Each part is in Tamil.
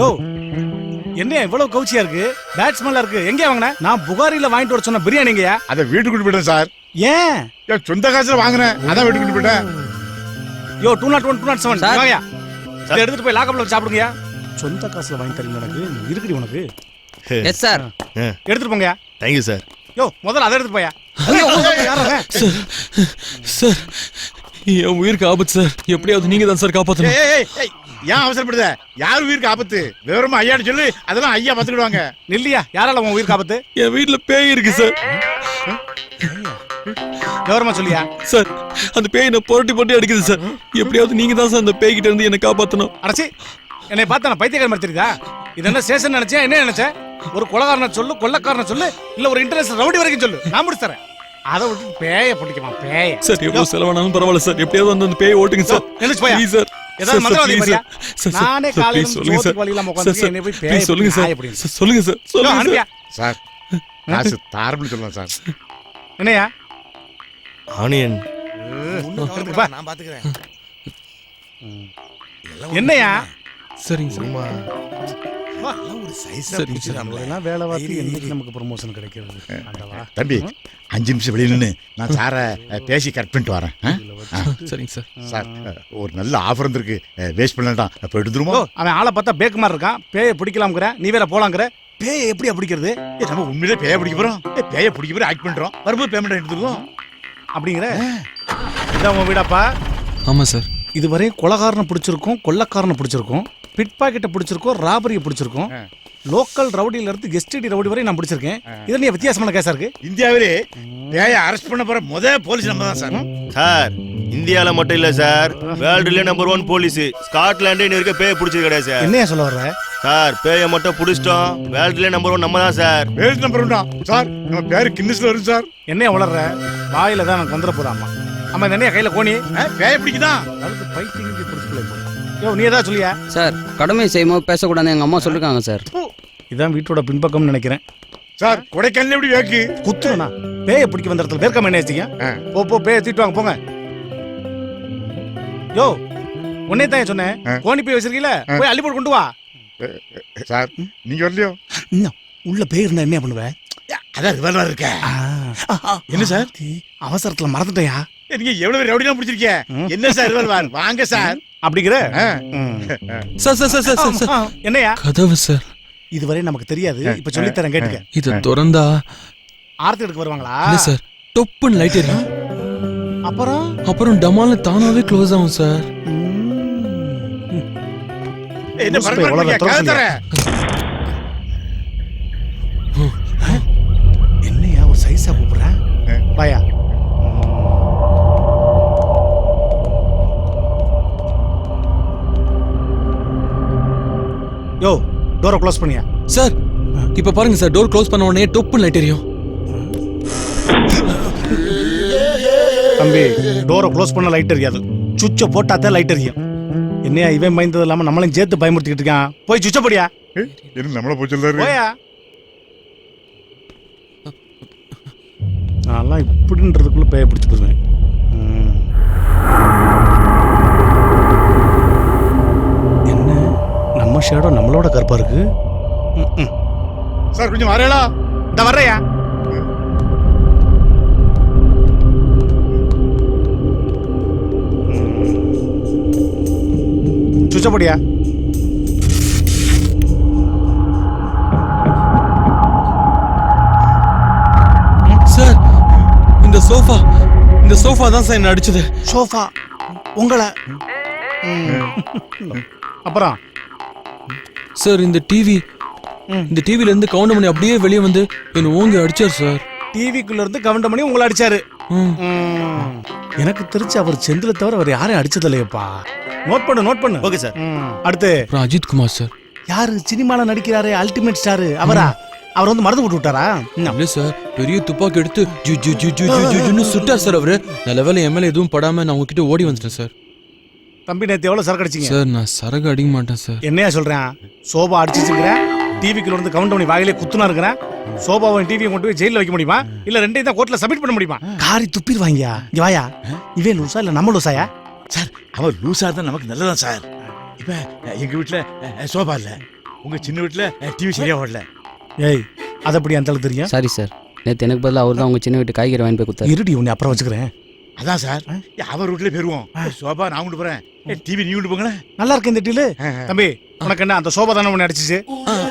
யோ என்ன இவ்வளவு கவுச்சியா இருக்கு? பேட் ஸ்மெல்லா இருக்கு. எங்க வாங்கின? நான் புகாரில வாங்கிட்டு வர சொன்ன பிரியாணிங்கயா அதை வீட்டுக்கு கொண்டு போயிட்டேன் சார். ஏன்? சொந்த காசுல வாங்கினேன். அதான் வீட்டுக்கு கொண்டு போயிட்டேன். யோ two nought one two nought seven sir. வாங்கயா. இதை எடுத்துட்டு போய் லாக்கப்ல சாப்பிடுங்கயா. சொந்த காசுல வாங்கி தரீங்க எனக்கு? இருக்குடி உனக்கு. எஸ் சார் எடுத்துட்டு போங்கயா. தேங்க்யூ சார் யோ முதல்ல அதை எடுத்துட்டு போயா. யாரா சார் என் உயிருக்கு ஆபத்து சார். எப்படியாவது நீங்க தான் சார் காப்பாத்தணும். ஏன் அவசரப்படுத? யார் உயிருக்கு ஆபத்து? விவரமா ஐயான்னு சொல்லு. அதெல்லாம் ஐயா பாத்துக்கிடுவாங்க நில்லியா? யாரால உன் உயிர் காப்பத்து என் வீட்ல பேய் இருக்கு சார். விவரமா சொல்லியா? சார் அந்த பேய் என்ன புரட்டி புரட்டி அடிக்குது சார். எப்படியாவது நீங்க தான் சார் அந்த பேய் கிட்ட இருந்து என்ன காப்பாத்தணும். அடச்சி என்னை பார்த்தா நான் பைத்தியக்கார மாதிரி தெரியுதா? இது என்ன ஸ்டேஷன் நினைச்சேன்? என்ன நினைச்சேன்? ஒரு கொலகாரனை சொல்லு கொள்ளக்காரனை சொல்லு இல்ல ஒரு இன்டர்நேஷனல் ரவுடி வரைக்கும் சொல்லு. நான் முடிச்சு தரேன். அதை விட்டு பேய பிடிக்குமா பேய? சார் எவ்வளவு செலவானாலும் பரவாயில்ல சார். எப்படியாவது வந்து அந்த பேய் ஓட்டுங்க சார். எழுந்துச்சு போயா. Please sir. ஏதாவது மந்திரவாதி மாதிரியா? நானே காலையில சொல்லுங்க சார். வழியில உட்கார்ந்து என்னை போய் பேய் சொல்லுங்க சார். சொல்லுங்க சார் சொல்லுங்க சார். சார் காசு தாரம்னு சொல்லலாம் சார். என்னையா? ஆனியன். நான் பாத்துக்கிறேன். என்னையா? சரிங்க சார். எல்லாம் ஒரு சைஸா சரிங்க வேலை என்னைக்கு நமக்கு ப்ரொமோஷன் கிடைக்கிறது? ஆண்டவா. தம்பி அஞ்சு நிமிஷம் வெளியே நின்று நான் சாரை பேசி கரெக்ட் பண்ணிட்டு வரேன். ஆ? சரிங்க சார். சார் ஒரு நல்ல ஆஃபர் இருந்திருக்கு வேஸ்ட் பண்ணலாம் அப்போ எடுத்துருமா அவன் ஆளை பார்த்தா பேக்கு மாதிரி இருக்கான். பேயை பிடிக்கலாம்ங்கிற நீ வேற போலாங்கிற. பேயை எப்படி பிடிக்கிறது? ஏய், நம்ம உண்மையிலே பேய பிடிக்க ஏய், பேய பிடிக்க ஆக்ட் பண்றோம். வரும்போது பேமெண்ட் எடுத்துருவோம் அப்படிங்கிற? இதான் உன் வீடாப்பா. ஆமா சார். இதுவரை கொலகாரனை பிடிச்சிருக்கோம் கொள்ளக்காரனை பிடிச்சிருக்கோம். பிட் பாக்கெட்டை பிடிச்சிருக்கோம் ராபரியை பிடிச்சிருக்கோம். லோக்கல் ரவுடியில இருந்து கெஸ்டடி ரவுடி வரை நான் பிடிச்சிருக்கேன். இது நீ வித்தியாசமான கேஸா இருக்கு? இந்தியாவிலே பேய அரெஸ்ட் பண்ண போற முத போலீஸ் நம்ம தான் சார் சார் இந்தியால மட்டும் இல்ல சார். வேர்ல்டுல நம்பர் ஒன் போலீஸ் ஸ்காட்லாண்டு இன்ன வரைக்கும் பேய பிடிச்சது கிடையாது சார். என்னையா சொல்ல வர்ற? சார் பேயை மட்டும் பிடிச்சிட்டோம். வேர்ல்டுல நம்பர் ஒன் நம்ம தான் சார். வேல்ஸ் நம்பர் உண்டா சார் நம்ம பேரு கின்னஸ்ல வரும் சார். என்னைய வளர்ற வாயில தான் எனக்கு வந்துட போதாமா இந்த என்னைய கையில கோணி? பேய பிடிக்குதான் அதுக்கு பைத்தியம் பிடிச்சிக்கல யோ நீ ஏதாவது சொல்லியா? சார் கடமை செய்யும்போது பேசக்கூடாதுன்னு எங்க அம்மா சொல்லிருக்காங்க சார். இதான் வீட்டோட பின்பக்கம்னு நினைக்கிறேன். சார் கொடைக்கானல் எப்படி வேக்கு குத்துனா பேயை பிடிக்க வந்த இடத்துல வேர்க்காம என்ன வச்சுக்க ஆ. போ போ பேயை தூக்கிட்டு வாங்க போங்க. யோ உன்னே தான் சொன்னேன். கோணி போய் வச்சிருக்கீல போய் அள்ளி போட்டு கொண்டு வா. சார் நீங்க வரலையோ? உள்ள பேய் இருந்தா என்ன பண்ணுவ? அதான் ரிவல்வர் இருக்க. என்ன சார்? அவசரத்துல மறந்துட்டயா? நீங்க எவ்வளவு ரவுடிலாம் பிடிச்சிருக்கீங்க? என்ன சார் வாங்க சார். அப்படிங்கிற. சார் சார் சார் சார் என்னையா? கதவு சார். இதுவரை நமக்கு தெரியாது. இப்ப சொல்லித் தரேன் கேட்டுக்க. இத திறந்தா ஆர்த்தி எடுக்க வருவாங்களா? இல்ல சார். டொப்புன்னு லைட் எரியும் அப்புறம்? அப்புறம் டமால்னு தானாவே க்ளோஸ் ஆகும் சார். என்ன. என்னையா ஒரு சைஸா கூப்பிடுறேன்? பாயா யோ டோரை க்ளோஸ் பண்ணியா? சார் இப்ப பாருங்க சார் டோர் க்ளோஸ் பண்ண உடனே டொப்புன்னு லைட் எரியும். தம்பி டோரை க்ளோஸ் பண்ண லைட் எரியாது. சுவிட்சை போட்டாதான் லைட் எரியும். என்னையா இவன் பயந்தது இல்லாம நம்மளையும் சேர்த்து பயமுறுத்திக்கிட்டு இருக்கான்? போய் சுவிட்சை போடியா? என்ன நம்மள போய் சொல்றாரு? போயா? நான்லாம் இப்படின்றதுக்குள்ள பேய பிடிச்சி போடுவேன் நம்ம ஷேடோ நம்மளோட கருப்பா இருக்கு. சார் கொஞ்சம் வரேளா இந்த வர்றையா? சுவிட்சை போடியா சார் இந்த சோஃபா இந்த சோஃபா தான் சார் என்ன அடிச்சது. சோஃபா உங்களை. அப்புறம்? சார் இந்த டிவி இந்த டிவில இருந்து கவுண்ட் பண்ணி அப்படியே வெளியே வந்து என்ன ஓங்கி அடிச்சார் சார். டிவிக்குள்ள இருந்து கவுண்ட் பண்ணி உங்களை அடிச்சாரு. ம். எனக்கு தெரிஞ்சு அவர் செந்தில தவிர அவர் யாரையும் அடிச்சது இல்லையப்பா நோட் பண்ணு நோட் பண்ணு. Okay sir. அடுத்து. அப்புறம் அஜித் குமார் சார். யாரு சினிமால நடிக்கிறாரு அல்டிமேட் ஸ்டார் அவரா? அவர் வந்து மருந்து போட்டு விட்டாரா ம். இல்ல சார் பெரிய துப்பாக்கி எடுத்து ஜு ஜு ஜு ஜு ஜு ஜுன்னு சுட்டார் சார் அவரு. நல்ல வேலை மேல எதுவும் படாம நான் உங்ககிட்ட ஓடி வந்துட்டேன் சார். தம்பி நேத்து எவ்வளவு சரக்கு அடிச்சீங்க? சார் நான் சரகு அடிக்க மாட்டேன் சார். என்னையா சொல்றேன்? சோபா அடிச்சுக்கிறேன் டிவிக்குள்ள இருந்து கவுண்ட் பண்ணி வாயிலே குத்துனா இருக்கிறேன் சோபாவை டிவியை கொண்டு போய் ஜெயில வைக்க முடியுமா? இல்ல ரெண்டையும் தான் கோர்ட்ல சப்மிட் பண்ண முடியுமா? காரி துப்பிடுவாங்கயா இங்க வாயா. இவே லூசா இல்ல நம்ம லூசாயா? சார் அவன் லூசா இருந்தா நமக்கு நல்லதான் சார். இப்ப அஹ், எங்க வீட்டுல சோபா இல்ல. உங்க சின்ன வீட்டுல டிவி சரியா ஓடல. ஏய் அது அப்படி அந்த தெரியும்? Sorry sir. நேற்று எனக்கு பதிலாக அவர் தான் உங்கள் சின்ன வீட்டு காய்கறி வாங்கி போய் கொடுத்தாரு. இருடி உன்னை அப்புறம் வச்சுக்கிறேன். அதான் சார். அவர் வீட்டுல போயிருவோம் சோபா நான் கொண்டு போறேன். டிவி நீ கொண்டு போங்களேன். நல்லா இருக்கு இந்த டீலு. தம்பி உனக்கு என்ன அந்த சோபா தானே உன்னை அடிச்சிச்சு?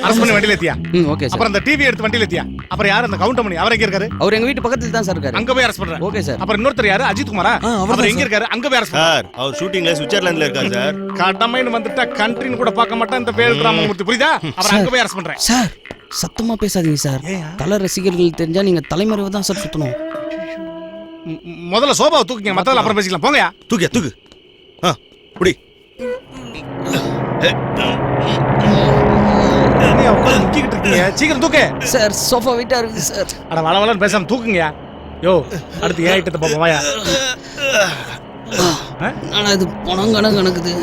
அரசு பண்ணி வண்டியில ஏத்தியா? Okay sir. அப்புறம் அந்த டிவி எடுத்து வண்டியில ஏத்தியா? அப்புறம் யார் அந்த கவுண்டர் பண்ணி அவர் எங்க இருக்காரு? அவர் எங்கள் வீட்டு பக்கத்தில் தான் சார் இருக்காரு. அங்க போய் அரசு பண்றேன் ஓகே சார். அப்புறம் இன்னொருத்தர் யாரு? அஜித் குமாரா? அவர் எங்க. இருக்காரு? அங்க போய் அரசு சார் அவர் ஷூட்டிங்ல சுவிட்சர்லாந்துல இருக்காரு சார். கடமைன்னு வந்துட்டா கண்ட்ரின்னு கூட பார்க்க மாட்டேன். இந்த வேல் ராமமூர்த்தி புரியுதா? அப்புறம் அங்க போய் அரசு பண்றேன். சார் சத்தமாக பேசாதீங்க சார். தலை ரசிகர்கள் தெரிஞ்சால் நீங்கள் தலைமறைவு தான் சார் சுற்றணும் ம், ம், முதல்ல சோபாவை தூக்குங்க மத்தல அப்புறம் பேசிக்கலாம். போங்கயா தூக்கியா தூக்கு. ஆ புடி சீக்கிரம் தூக்கு. சார் சோஃபா இருக்குது சார். அட வள வளன்னு பேசாம தூக்குங்கயா யோ அடுத்து ஏன் ஐட்டத்தை பாப்போம் வாயா ஆனால் இது பணம் கணக்கு கணக்குது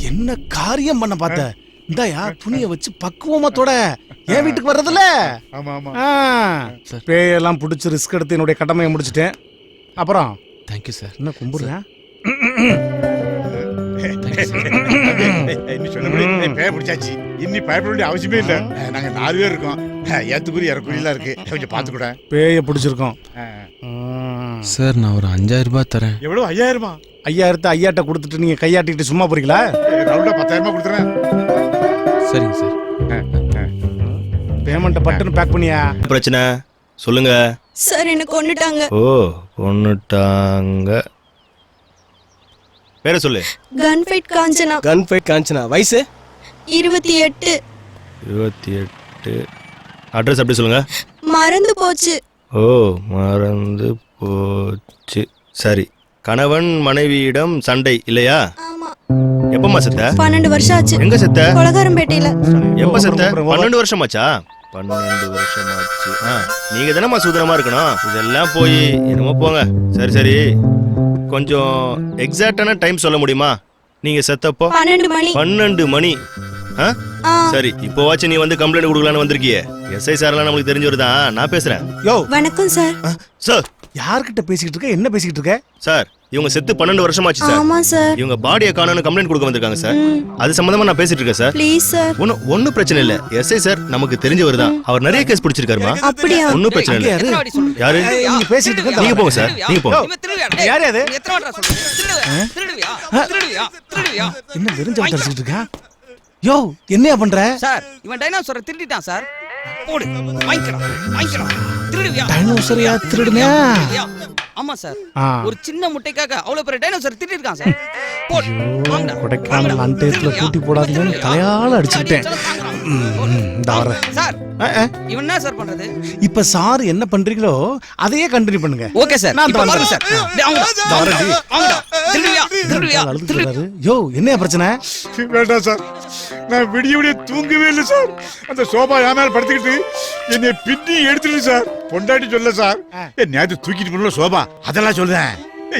என்ன காரியம் பண்ண பார்த்த? இந்தாயா துணிய வச்சு பக்குவமா தொட. என் வீட்டுக்கு வர்றதில்ல ஆமா பேயெல்லாம் பிடிச்சி ரிஸ்க் எடுத்து என்னுடைய கடமையை முடிச்சிட்டேன். அப்புறம்? தேங்க்யூ சார் என்ன கும்பிடுறேன் பிடிச்சாச்சு. இன்னி பயப்பட வேண்டிய அவசியமே இல்ல. அஹ், நாங்க நாலு பேர் இருக்கோம். ஏத்துக்குறி இறக்குறியெல்லாம் இருக்கு. கொஞ்சம் பாத்து கூட பேய பிடிச்சிருக்கோம். சார் நான் ஒரு அஞ்சாயிரம் ரூபாய் தரேன். எவ்வளவு? ஐயாயிரமா? ஐயாயிரத்தை ஐயாட்ட கொடுத்துட்டு நீங்க கையாட்டிட்டு சும்மா போறீங்களா? ரவுண்டா பத்தாயிரமா கொடுத்துறேன் சரிங்க சார். பேமெண்ட்டை பட்டுன்னு பேக் பண்ணியா? பிரச்சனை? சொல்லுங்க. சார் என்ன கொன்னுட்டாங்க. ஓ கொன்னுட்டாங்க. பேர சொல்லு. Gun fight Kanchana. Gun fight Kanchana. வயசு? இருபத்தி எட்டு. இருபத்தி எட்டு. அட்ரஸ் அப்படி சொல்லுங்க. மறந்து போச்சு. ஓ மறந்து போச்சு. சரி. கணவன் மனைவியிடம் சண்டை இல்லையா? ஆமா. எப்பமா செத்த? பன்னெண்டு வருஷம் ஆச்சு. எங்க செத்த? கொலகாரம்பேட்டையில. எப்ப செத்த? பன்னெண்டு வருஷமாச்சா? பன்னெண்டு வருஷமாச்சு. ஆ, நீங்க தானம்மா சுதனமா இருக்கணும்? இதெல்லாம் போய் என்னமோ போங்க. சரி சரி. கொஞ்சம் எக்ஸாக்டான டைம் சொல்ல முடியுமா? நீங்க செத்தப்போ? பன்னெண்டு மணி. பன்னெண்டு மணி. சரி இப்போவாச்சும் நீ வந்து கம்ப்ளைண்ட் கொடுக்கலான்னு வந்திருக்கியே. எஸ்ஐ சார்லாம் நம்மளுக்கு தெரிஞ்சவர் தான். நான் பேசுறேன். யோ வணக்கம் சார் சார் யார்கிட்ட பேசிக்கிட்டு இருக்க? என்ன பேசிக்கிட்டு இருக்க? சார் இவங்க செத்து பன்னெண்டு வருஷமாச்சு சார் ஆமா சார் இவங்க பாடியை காணோன்னு கம்ப்ளைண்ட் கொடுக்க வந்திருக்காங்க சார். அது சம்பந்தமா நான் பேசிட்டு இருக்கேன் சார் ப்ளீஸ் சார் ஒன்னும் ஒன்னும் பிரச்சனை இல்ல. எஸ்ஐ சார் நமக்கு தெரிஞ்சவர் தான். அவர் நிறைய கேஸ் பிடிச்சிருக்காருமா? அப்படியா? ஒன்னும் பிரச்சனை இல்ல. யாரு? நீங்க பேசிட்டு இருக்க நீங்க போங்க சார் நீங்க போங்க. யார் அது? திருடுவியா? திருடுவியா? என்ன தெரிஞ்ச தெரிஞ்சுக்கிட்டு இருக்கா யோ என்னையா பண்ற? சார் இவன் டைனோசரை திருடிட்டான் சார். போடு. வாங்கிக்கலாம் வாங்கிக்கலாம் திருடுவியா? டைனோசரையா திருடுனே? ஆமா சார். ஒரு சின்ன முட்டைக்காக அவ்வளவு பெரிய டைனோசர் திருடிருக்கான் சார் போடு வாங்கடா. கொடைக்கானல் திருடுவியா? கூட்டி போடாதீங்கன்னு தலையால அடிச்சுக்கிட்டேன் சார் ஆ, ஆ. இவன் என்ன சார் பண்றது இப்ப சார் என்ன பண்றீங்களோ அதையே கண்டினியூ பண்ணுங்க ஓகே சார் நான் இப்ப பாருங்க சார் டேய், வாங்கடா. வரேன்டி. வாங்கடா. திருடுவியா திருடுவியா யோ என்னையா பிரச்சனை வேண்டாம் சார் நான் விடிய விடிய தூங்கவே இல்லை சார் அந்த சோபா என் மேல படுத்துக்கிட்டு என்னை பின்னி எடுத்துட்டு சார் பொண்டாட்டி சொல்ல சார் ஏ நேத்து தூக்கிட்டு போன சோபா அதெல்லாம் சொல்லுறேன்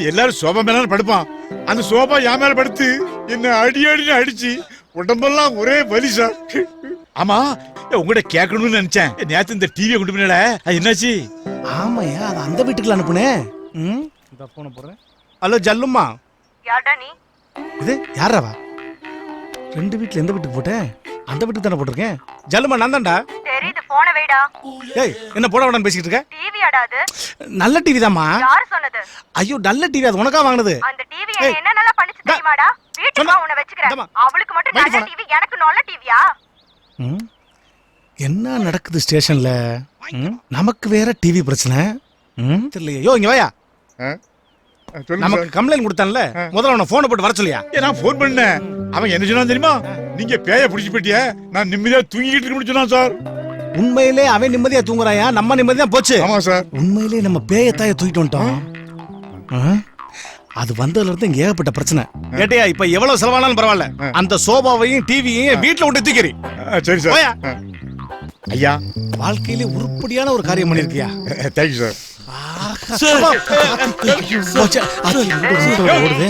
எல்லாரும் சோபா மேல படுப்பான் அந்த சோபா என் மேல படுத்து என்ன அடி அடின்னு அடிச்சு உடம்பெல்லாம் ஒரே வலி சார் ஆமா உங்ககிட்ட கேட்கணும்னு நினைச்சேன். நேத்து இந்த டிவியை கொண்டு போனல அது என்னாச்சு? ஆமாயா அது அந்த வீட்டுக்குள்ள அனுப்புனேன் ம்? இந்த போன போடுறேன். ஹலோ ஜல்லும்மா. யார்டா நீ? இது யாராவா ரெண்டு வீட்ல எந்த வீட்டுக்கு போட்டேன்? அந்த வீட்டுக்கு தானே போட்டிருக்கேன். ஜல்லுமா நான் தான்டா. தெரியுது போன வைடா. ஏய் என்ன போட வேடான்னு பேசிக்கிட்டு இருக்க? டிவி ஆடாது நல்ல டிவி தாம்மா. யார் சொன்னது? ஐயோ நல்ல டிவி அது உனக்கா வாங்கினது? அந்த டிவி. என்ன நல்லா பண்ணிச்சு. தெரியுமாடா? வீட்டுக்கு உன்னை வச்சுக்கிறேன். அவளுக்கு மட்டும் நல்ல. டிவி எனக்கு நல்ல டிவியா? என்ன நடக்குது ஸ்டேஷன்ல? நமக்கு வேற டிவி பிரச்சனை. ம்? தெரியலையே. யோ இங்க வாயா. நமக்கு கம்ப்ளைண்ட் கொடுத்தான்ல. முதல்ல அவனை போனை போட்டு வர சொல்லியா? ஏ, நான் ஃபோன் பண்ணேன். அவன் என்ன சொன்னான் தெரியுமா? நீங்க பேய புடிச்சு போயிட்டிய. நான் நிம்மதியா தூங்கிட்டு சொன்னான் சார். உண்மையிலே அவன் நிம்மதியா தூங்குறாயா? நம்ம நிம்மதியா போச்சு. ஆமா சார். உண்மையிலே நம்ம பேயத்தாய தூக்கிட்டு வந்துட்டோம். ஆ? அது வந்ததுல இருந்து இங்க ஏகப்பட்ட பிரச்சனை. ஏட்டையா இப்ப எவ்வளவு செலவானாலும் பரவாயில்ல. அந்த சோபாவையும் டிவியையும் வீட்டுல விட்டு தூக்கிறி சரி சார். ஐயா. வாழ்க்கையிலே உருப்படியான ஒரு காரியம் பண்ணிருக்கியா? தேங்க்யூ சார்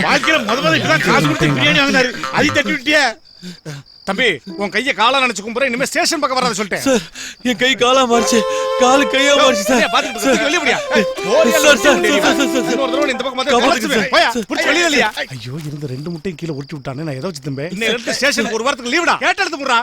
வாழ்க்கையில முத முத இப்பதான் காசு கொடுத்து பிரியாணி வாங்கினாரு. அதை தட்டி விட்டியே. தம்பி உன் கைய காலா நினைச்சு கும்புற இனிமே ஸ்டேஷன் பக்கம் வராத சொல்லிட்டேன். சார் என் கை காலா மாறிச்சு. காலு கையா மாறிச்சு சார். வெளிய. ஏய், ஓடியா, சார், சார். இன்னொரு தடவை இந்த பக்கம் வந்து காப்பாத்துங்க கலச்சு சார். போயா, புடிச்சு வெளியில இல்லையா? ஐயோ இருந்த ரெண்டு முட்டையும் கீழே உருட்டி விட்டானே நான் ஏதோ தம்பி இன்னும் ஸ்டேஷனுக்கு ஒரு வாரத்துக்கு லீவுடா கேட்ட எடுத்து போடுறா